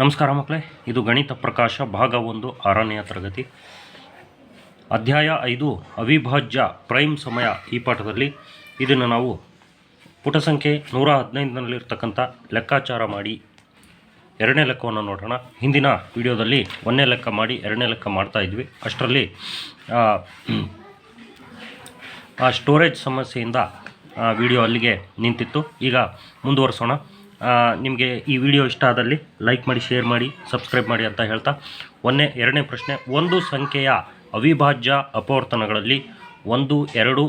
ನಮಸ್ಕಾರ ಮಕ್ಕಳೇ ಇದು ಗಣಿತ ಪ್ರಕಾಶ ಭಾಗ ಒಂದು ಆರನೆಯ ತರಗತಿ. ಅಧ್ಯಾಯ ಐದು ಅವಿಭಾಜ್ಯ ಪ್ರೈಮ್ ಸಮಯ ಈ ಪಾಠದಲ್ಲಿ. ಇದನ್ನು ನಾವು ಪುಟ ಸಂಖ್ಯೆ ನೂರ ಹದಿನೈದರಲ್ಲಿರ್ತಕ್ಕಂಥ ಲೆಕ್ಕಾಚಾರ ಮಾಡಿ ಎರಡನೇ ಲೆಕ್ಕವನ್ನು ನೋಡೋಣ. ಹಿಂದಿನ ವಿಡಿಯೋದಲ್ಲಿ ಒಂದನೇ ಲೆಕ್ಕ ಮಾಡಿ ಎರಡನೇ ಲೆಕ್ಕ ಮಾಡ್ತಾ ಇದ್ವಿ. ಅಷ್ಟರಲ್ಲಿ ಆ, ಸ್ಟೋರೇಜ್ ಸಮಸ್ಯೆಯಿಂದ ವಿಡಿಯೋ ಅಲ್ಲಿಗೆ ನಿಂತಿತ್ತು. ಈಗ ಮುಂದುವರಿಸೋಣ. ನಿಮಗೆ ಈ ವಿಡಿಯೋ ಇಷ್ಟ ಆದಲ್ಲಿ ಲೈಕ್ ಮಾಡಿ ಶೇರ್ ಮಾಡಿ ಸಬ್ಸ್ಕ್ರೈಬ್ ಮಾಡಿ ಅಂತ ಹೇಳ್ತಾ, ಒಂದೇ ಎರಡನೇ ಪ್ರಶ್ನೆ, ಒಂದು ಸಂಖ್ಯೆಯ ಅವಿಭಾಜ್ಯ ಅಪವರ್ತನಗಳಲ್ಲಿ ಒಂದು, ಎರಡು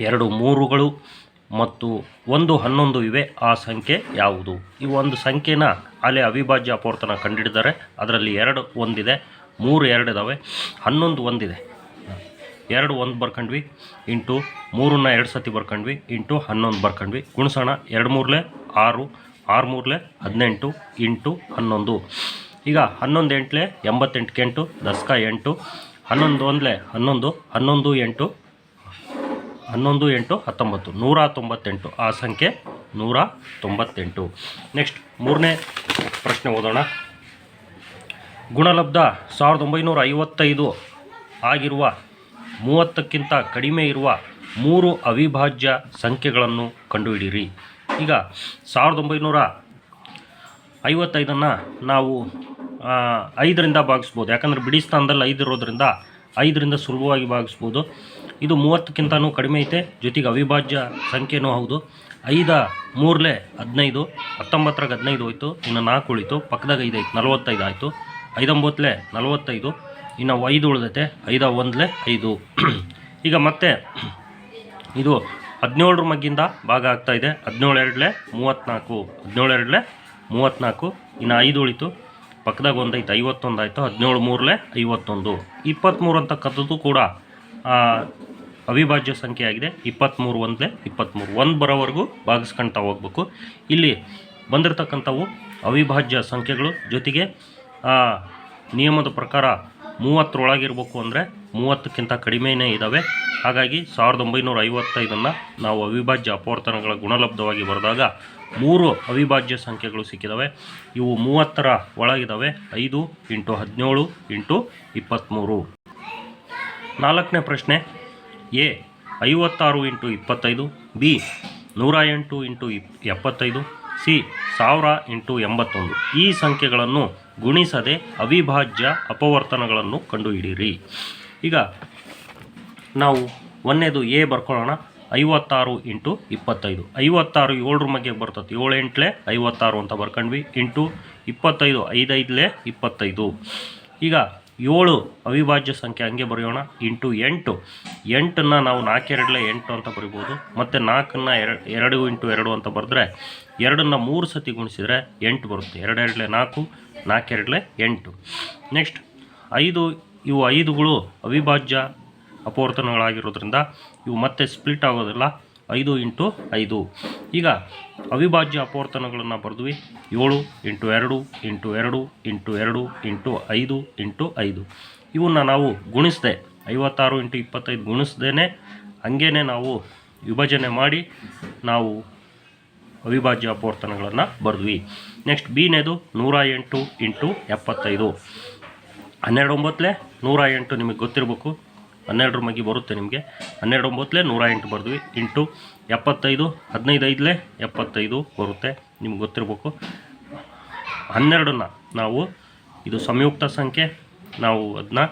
ಎರಡು ಮೂರುಗಳು ಮತ್ತು ಒಂದು ಹನ್ನೊಂದು ಇವೆ, ಆ ಸಂಖ್ಯೆ ಯಾವುದು? ಈ ಒಂದು ಸಂಖ್ಯೆನ ಅಲ್ಲಿ ಅವಿಭಾಜ್ಯ ಅಪವರ್ತನ ಕಂಡಿಡಿದ್ದಾರೆ ಅದರಲ್ಲಿ ಎರಡು ಒಂದಿದೆ, ಮೂರು ಎರಡಿದ್ದಾವೆ ಹನ್ನೊಂದು ಒಂದಿದೆ. ಎರಡು ಒಂದು ಬರ್ಕೊಂಡ್ವಿ, ಇಂಟು ಮೂರನ್ನ ಎರಡು ಸತಿ ಬರ್ಕೊಂಡ್ವಿ, ಇಂಟು ಹನ್ನೊಂದು ಬರ್ಕೊಂಡ್ವಿ. ಗುಣಿಸೋಣ ಎರಡು ಮೂರಲೆ ಆರು ಆರು ಮೂರಲೆ ಹದಿನೆಂಟು, ಇಂಟು ಹನ್ನೊಂದು. ಈಗ ಹನ್ನೊಂದು ಎಂಟ್ಲೆ ಎಂಬತ್ತೆಂಟು ಎಂಟು ದಸ್ಕ ಎಂಟು, ಹನ್ನೊಂದು ಒಂದಲೆ ಹನ್ನೊಂದು ಹನ್ನೊಂದು ಎಂಟು ಹನ್ನೊಂದು ಎಂಟು ಹತ್ತೊಂಬತ್ತು. ನೂರ ತೊಂಬತ್ತೆಂಟು. ಆ ಸಂಖ್ಯೆ ನೂರ ತೊಂಬತ್ತೆಂಟು. ನೆಕ್ಸ್ಟ್ ಮೂರನೇ ಪ್ರಶ್ನೆ ಓದೋಣ. ಗುಣಲಬ್ಧ ಸಾವಿರದ ಒಂಬೈನೂರ ಐವತ್ತೈದು ಆಗಿರುವ ಮೂವತ್ತಕ್ಕಿಂತ ಕಡಿಮೆ ಇರುವ ಮೂರು ಅವಿಭಾಜ್ಯ ಸಂಖ್ಯೆಗಳನ್ನು ಕಂಡುಹಿಡಿಯಿರಿ. ಈಗ ಸಾವಿರದ ಒಂಬೈನೂರ ಐವತ್ತೈದನ್ನು ನಾವು ಐದರಿಂದ ಭಾಗಿಸ್ಬೋದು. ಯಾಕಂದರೆ ಬಿಡಿ ಸ್ಥಾನದಲ್ಲಿ ಐದು ಇರೋದ್ರಿಂದ ಐದರಿಂದ ಸುಲಭವಾಗಿ ಭಾಗಿಸ್ಬೋದು. ಇದು ಮೂವತ್ತಕ್ಕಿಂತನೂ ಕಡಿಮೆ ಐತೆ. ಜೊತೆಗೆ ಅವಿಭಾಜ್ಯ ಸಂಖ್ಯೆನೂ ಹೌದು. ಐದ ಮೂರಲೆ ಹದಿನೈದು ಹತ್ತೊಂಬತ್ತರಾಗ ಹದಿನೈದು ಹೋಯಿತು. ಇನ್ನು ನಾಲ್ಕು ಉಳಿತು. ಪಕ್ಕದಾಗ ಐದು ಐತೆ ನಲವತ್ತೈದು ಆಯಿತು. ಐದೊಂಬತ್ತಲೇ ನಲವತ್ತೈದು. ಇನ್ನು ಐದು ಉಳಿದೈತೆ. ಐದ, ಒಂದಲೆ ಐದು. ಈಗ ಮತ್ತೆ ಇದು ಹದಿನೇಳರ ಮಗ್ಗಿಂದ ಭಾಗ ಆಗ್ತಾ ಇದೆ. ಹದಿನೇಳು ಎರಡಲೆ ಮೂವತ್ತ್ನಾಲ್ಕು ಹದಿನೇಳು ಎರಡಲೆ ಮೂವತ್ತ್ನಾಲ್ಕು ಇನ್ನು ಐದು ಉಳಿತು. ಪಕ್ಕದಾಗ ಒಂದೈತು ಐವತ್ತೊಂದು ಆಯಿತು ಹದಿನೇಳು, ಮೂರಲೆ ಐವತ್ತೊಂದು. ಇಪ್ಪತ್ತ್ಮೂರು ಅಂತಕ್ಕಂಥದ್ದು ಕೂಡ ಅವಿಭಾಜ್ಯ ಸಂಖ್ಯೆ ಆಗಿದೆ. ಇಪ್ಪತ್ತ್ಮೂರು ಒಂದಲೆ ಇಪ್ಪತ್ತ್ಮೂರು ಒಂದು ಬರೋವರೆಗೂ ಭಾಗಿಸ್ಕೊಳ್ತಾ ಹೋಗ್ಬೇಕು. ಇಲ್ಲಿ ಬಂದಿರತಕ್ಕಂಥವು ಅವಿಭಾಜ್ಯ ಸಂಖ್ಯೆಗಳು ಜೊತೆಗೆ ನಿಯಮದ ಪ್ರಕಾರ ಮೂವತ್ತರೊಳಗಿರ್ಬೇಕು ಅಂದರೆ ಮೂವತ್ತಕ್ಕಿಂತ ಕಡಿಮೆಯೇ ಇದ್ದಾವೆ ಹಾಗಾಗಿ ಸಾವಿರದ ಒಂಬೈನೂರ ಐವತ್ತೈದನ್ನು ನಾವು ಅವಿಭಾಜ್ಯ ಅಪವರ್ತನಗಳ ಗುಣಲಬ್ಧವಾಗಿ ಬರೆದಾಗ ಮೂರು ಅವಿಭಾಜ್ಯ ಸಂಖ್ಯೆಗಳು ಸಿಕ್ಕಿದ್ದಾವೆ ಇವು ಮೂವತ್ತರ ಒಳಗಿದ್ದಾವೆ ಐದು ಇಂಟು ಹದಿನೇಳು ಇಂಟು ಇಪ್ಪತ್ತ್ಮೂರು ನಾಲ್ಕನೇ ಪ್ರಶ್ನೆ, ಎ, ಐವತ್ತಾರು ಇಂಟು ಇಪ್ಪತ್ತೈದು, ಬಿ, ನೂರ ಎಂಟು ಇಂಟು ಇಪ್ ಎಪ್ಪತ್ತೈದು, ಸಿ, ಸಾವಿರ ಇಂಟು ಎಂಬತ್ತೊಂದು. ಈ ಸಂಖ್ಯೆಗಳನ್ನು ಗುಣಿಸದೆ ಅವಿಭಾಜ್ಯ ಅಪವರ್ತನಗಳನ್ನು ಕಂಡುಹಿಡಿಯಿರಿ. ಈಗ ನಾವು ಒಂದನೇದು ಎ ಬರ್ಕೊಳ್ಳೋಣ. ಐವತ್ತಾರು ಇಂಟು ಇಪ್ಪತ್ತೈದು. ಐವತ್ತಾರು ಏಳರ ಮಗ್ಗೆ ಬರ್ತದೆ. ಏಳು ಎಂಟ್ಲೆ ಐವತ್ತಾರು ಅಂತ ಬರ್ಕೊಂಡ್ವಿ. ಇಂಟು ಇಪ್ಪತ್ತೈದು, ಐದೈದಲೇ ಇಪ್ಪತ್ತೈದು. ಈಗ ಏಳು ಅವಿಭಾಜ್ಯ ಸಂಖ್ಯೆ ಹಂಗೆ ಬರೆಯೋಣ. ಇಂಟು ಎಂಟು. ಎಂಟನ್ನು ನಾವು ನಾಲ್ಕೆರಡಲೆ ಎಂಟು ಅಂತ ಬರಿಬೋದು. ಮತ್ತು ನಾಲ್ಕನ್ನು ಎರಡು ಎರಡು ಇಂಟು ಎರಡು ಅಂತ ಬರೆದ್ರೆ ಎರಡನ್ನು ಮೂರು ಸತಿ ಗುಣಿಸಿದರೆ ಎಂಟು ಬರುತ್ತೆ. ಎರಡೆರಡಲೆ ನಾಲ್ಕು, ನಾಲ್ಕೆರಡಲೆ ಎಂಟು. ನೆಕ್ಸ್ಟ್ ಐದು, ಇವು ಐದುಗಳು ಅವಿಭಾಜ್ಯ ಅಪವರ್ತನಗಳಾಗಿರೋದ್ರಿಂದ ಇವು ಮತ್ತೆ ಸ್ಪ್ಲಿಟ್ ಆಗೋದಿಲ್ಲ. ಐದು ಇಂಟು ಐದು. ಈಗ ಅವಿಭಾಜ್ಯ ಅಪವರ್ತನಗಳನ್ನು ಬರೆದ್ವಿ. ಏಳು ಇಂಟು ಎರಡು ಇಂಟು ಎರಡು ಇಂಟು ಎರಡು ಇಂಟು ಐದು ಇಂಟು ಐದು. ಇವನ್ನ ನಾವು ಗುಣಿಸ್ದೆ, ಐವತ್ತಾರು ಇಂಟು ಇಪ್ಪತ್ತೈದು ಗುಣಿಸ್ದೇ ಹಂಗೇ ನಾವು ವಿಭಜನೆ ಮಾಡಿ ನಾವು ಅವಿಭಾಜ್ಯ ಅಪವರ್ತನಗಳನ್ನು ಬರೆದ್ವಿ. ನೆಕ್ಸ್ಟ್ ಬಿನೇದು ನೂರ ಎಂಟು ಇಂಟು ಎಪ್ಪತ್ತೈದು. ಹನ್ನೆರಡು ಒಂಬತ್ತಲೆ ನೂರ ಎಂಟು ನಿಮಗೆ ಗೊತ್ತಿರಬೇಕು. ಹನ್ನೆರಡರ ಮಗಿ ಬರುತ್ತೆ ನಿಮಗೆ. ಹನ್ನೆರಡು ಒಂಬತ್ತಲೇ ನೂರ ಎಂಟು ಬರೆದ್ವಿ ಇಂಟು ಎಪ್ಪತ್ತೈದು ಹದಿನೈದು ಐದಲೇ ಎಪ್ಪತ್ತೈದು ಬರುತ್ತೆ. ನಿಮ್ಗೆ ಗೊತ್ತಿರಬೇಕು. ಹನ್ನೆರಡನ್ನು ನಾವು ಇದು ಸಂಯುಕ್ತ ಸಂಖ್ಯೆ, ನಾವು ಅದನ್ನ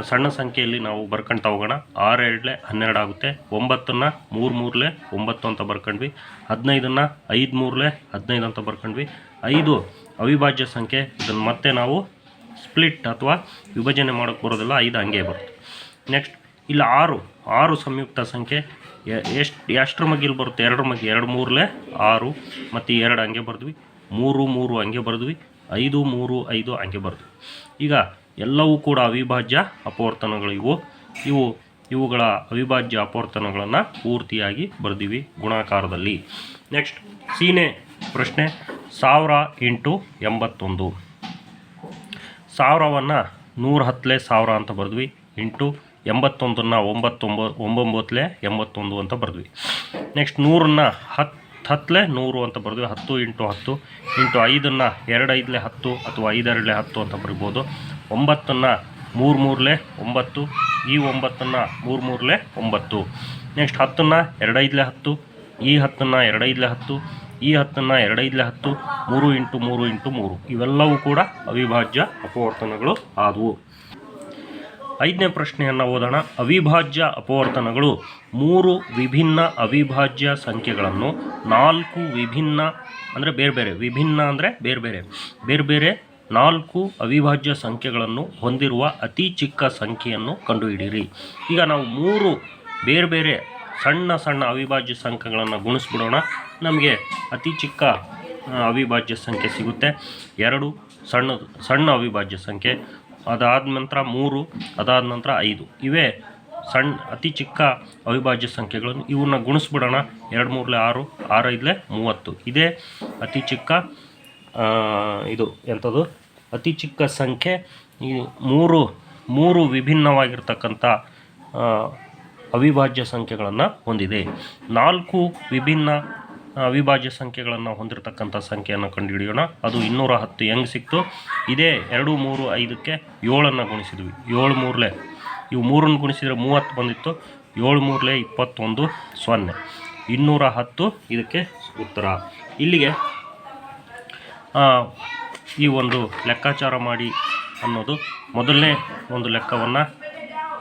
ಸಣ್ಣ ಸಂಖ್ಯೆಯಲ್ಲಿ ನಾವು ಬರ್ಕೊಳ್ತಾ ಹೋಗೋಣ. ಆರು ಎರಡಲೆ ಹನ್ನೆರಡು ಆಗುತ್ತೆ. ಒಂಬತ್ತನ್ನು ಮೂರು ಮೂರಲೆ ಒಂಬತ್ತು ಅಂತ ಬರ್ಕೊಂಡ್ವಿ. ಹದಿನೈದನ್ನು ಐದು ಮೂರಲೆ ಹದಿನೈದು ಅಂತ ಬರ್ಕೊಂಡ್ವಿ. ಐದು, ಅವಿಭಾಜ್ಯ ಸಂಖ್ಯೆ. ಇದನ್ನು ಮತ್ತೆ ನಾವು ಸ್ಪ್ಲಿಟ್ ಅಥವಾ ವಿಭಜನೆ ಮಾಡೋಕ್ಕೆ ಬರೋದಿಲ್ಲ. ಐದು ಹಂಗೆ ಬರುತ್ತೆ. ನೆಕ್ಸ್ಟ್ ಇಲ್ಲ ಆರು ಆರು ಸಂಯುಕ್ತ ಸಂಖ್ಯೆ ಎಷ್ಟು, ಎಷ್ಟರ ಮಗಿಲ್ ಬರುತ್ತೆ? ಎರಡರ ಮಗಿ ಎರಡು ಮೂರಲೆ ಆರು, ಮತ್ತು ಎರಡು ಹಂಗೆ ಬರೆದ್ವಿ. ಮೂರು ಮೂರು ಹಂಗೆ ಬರೆದ್ವಿ. ಐದು, ಮೂರು, ಐದು ಹಂಗೆ ಬರೆದ್ವಿ. ಈಗ ಎಲ್ಲವೂ ಕೂಡ ಅವಿಭಾಜ್ಯ ಅಪವರ್ತನಗಳು ಇವು ಇವು ಇವುಗಳ ಅವಿಭಾಜ್ಯ ಅಪವರ್ತನಗಳನ್ನು ಪೂರ್ತಿಯಾಗಿ ಬರೆದಿವಿ ಗುಣಾಕಾರದಲ್ಲಿ. ನೆಕ್ಸ್ಟ್ ಸೀನೆ ಪ್ರಶ್ನೆ, ಸಾವಿರ ಇಂಟು ಎಂಬತ್ತೊಂದು. ಸಾವಿರವನ್ನು ನೂರ ಹತ್ತಲೇ ಸಾವಿರ ಅಂತ ಬರೆದ್ವಿ. ಇಂಟು ಎಂಬತ್ತೊಂದನ್ನು ಒಂಬತ್ತೊಂಬ ಒಂಬೊಂಬತ್ತಲೆ ಎಂಬತ್ತೊಂದು ಅಂತ ಬರೆದ್ವಿ. ನೆಕ್ಸ್ಟ್ ನೂರನ್ನ ಹತ್ತು ಹತ್ತು ಹತ್ತಲೆ ನೂರು ಅಂತ ಬರೆದ್ವಿ. ಹತ್ತು ಇಂಟು ಹತ್ತು ಇಂಟು ಐದನ್ನು ಎರಡು ಐದಲೆ ಹತ್ತು ಅಥವಾ ಐದೆರಡಲೆ ಹತ್ತು ಅಂತ ಬರಿಬೋದು. ಒಂಬತ್ತನ್ನು ಮೂರು ಮೂರಲೆ ಒಂಬತ್ತು, ಈ ಒಂಬತ್ತನ್ನು ಮೂರು ಮೂರಲೆ ಒಂಬತ್ತು. ನೆಕ್ಸ್ಟ್ ಹತ್ತನ್ನು ಎರಡೈದಲೆ ಹತ್ತು, ಈ ಹತ್ತನ್ನು ಎರಡೈದಲೆ ಹತ್ತು, ಈ ಹತ್ತನ್ನು ಎರಡೈದಲೆ ಹತ್ತು, ಮೂರು ಇಂಟು ಮೂರು ಇಂಟು ಮೂರು. ಇವೆಲ್ಲವೂ ಕೂಡ ಅವಿಭಾಜ್ಯ ಅಪವರ್ತನಗಳು ಆದವು. ಐದನೇ ಪ್ರಶ್ನೆಯನ್ನು ಓದೋಣ. ಅವಿಭಾಜ್ಯ ಅಪವರ್ತನಗಳು ಮೂರು ವಿಭಿನ್ನ ಅವಿಭಾಜ್ಯ ಸಂಖ್ಯೆಗಳನ್ನು, ನಾಲ್ಕು ವಿಭಿನ್ನ ಅಂದರೆ ಬೇರೆ ಬೇರೆ, ವಿಭಿನ್ನ ಅಂದರೆ ಬೇರೆ ಬೇರೆ ಬೇರೆ ಬೇರೆ ನಾಲ್ಕು ಅವಿಭಾಜ್ಯ ಸಂಖ್ಯೆಗಳನ್ನು ಹೊಂದಿರುವ ಅತಿ ಚಿಕ್ಕ ಸಂಖ್ಯೆಯನ್ನು ಕಂಡುಹಿಡಿಯಿರಿ. ಈಗ ನಾವು ಮೂರು ಬೇರೆ ಬೇರೆ ಸಣ್ಣ ಸಣ್ಣ ಅವಿಭಾಜ್ಯ ಸಂಖ್ಯೆಗಳನ್ನು ಗುಣಿಸ್ಬಿಡೋಣ. ನಮಗೆ ಅತಿ ಚಿಕ್ಕ ಅವಿಭಾಜ್ಯ ಸಂಖ್ಯೆ ಸಿಗುತ್ತೆ. ಎರಡು ಸಣ್ಣ ಸಣ್ಣ ಅವಿಭಾಜ್ಯ ಸಂಖ್ಯೆ ಅದಾದ ನಂತರ ಮೂರು, ಅದಾದ ನಂತರ ಐದು. ಇವೇ ಸಣ್ಣ ಅತಿ ಚಿಕ್ಕ ಅವಿಭಾಜ್ಯ ಸಂಖ್ಯೆಗಳನ್ನು ಇವನ್ನ ಗುಣಿಸ್ಬಿಡೋಣ. ಎರಡು, ಮೂರಲೆ ಆರು ಆರು, ಐದಲೆ ಮೂವತ್ತು. ಇದೇ ಅತಿ ಚಿಕ್ಕ ಇದು ಎಂಥದ್ದು? ಅತಿ ಚಿಕ್ಕ ಸಂಖ್ಯೆ. ಈ ಮೂರು ಮೂರು ವಿಭಿನ್ನವಾಗಿರ್ತಕ್ಕಂಥ ಅವಿಭಾಜ್ಯ ಸಂಖ್ಯೆಗಳನ್ನು ಹೊಂದಿದೆ. ನಾಲ್ಕು ವಿಭಿನ್ನ ಅವಿಭಾಜ್ಯ ಸಂಖ್ಯೆಗಳನ್ನು ಹೊಂದಿರತಕ್ಕಂಥ ಸಂಖ್ಯೆಯನ್ನು ಕಂಡುಹಿಡಿಯೋಣ. ಅದು ಇನ್ನೂರ ಹತ್ತು ಹೆಂಗೆ ಸಿಕ್ತು? ಇದೇ ಎರಡು, ಮೂರು, ಐದಕ್ಕೆ ಏಳನ್ನು ಗುಣಿಸಿದ್ವಿ. ಏಳು ಮೂರಲೆ. ಇವು ಮೂರನ್ನು ಗುಣಿಸಿದರೆ ಮೂವತ್ತು ಬಂದಿತ್ತು. ಏಳು ಮೂರಲೆ ಇಪ್ಪತ್ತೊಂದು, ಸೊನ್ನೆ. ಇನ್ನೂರ ಹತ್ತು, ಇದಕ್ಕೆ ಉತ್ತರ. ಇಲ್ಲಿಗೆ ಈ ಒಂದು ಲೆಕ್ಕಾಚಾರ ಮಾಡಿ ಅನ್ನೋದು ಮೊದಲನೇ ಒಂದು ಲೆಕ್ಕವನ್ನು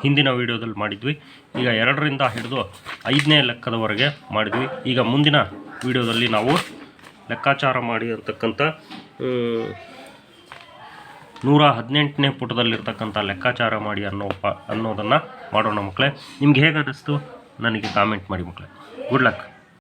ಹಿಂದಿನ ವಿಡಿಯೋದಲ್ಲಿ ಮಾಡಿದ್ವಿ. ಈಗ ಎರಡರಿಂದ ಹಿಡಿದು ಐದನೇ ಲೆಕ್ಕದವರೆಗೆ ಮಾಡಿದ್ವಿ. ಈಗ ಮುಂದಿನ ವಿಡಿಯೋದಲ್ಲಿ ನಾವು ಲೆಕ್ಕಾಚಾರ ಮಾಡಿ ಅಂತಕ್ಕಂಥ ನೂರ ಹದಿನೆಂಟನೇ ಪುಟದಲ್ಲಿರ್ತಕ್ಕಂಥ ಲೆಕ್ಕಾಚಾರ ಮಾಡಿ ಅನ್ನೋ ಪ, ಅನ್ನೋದನ್ನು ಮಾಡೋಣ ಮಕ್ಕಳೇ. ನಿಮ್ಗೆ ಹೇಗೆ ಅನ್ನಿಸ್ತು ನನಗೆ ಕಾಮೆಂಟ್ ಮಾಡಿ ಮಕ್ಕಳೇ. Good luck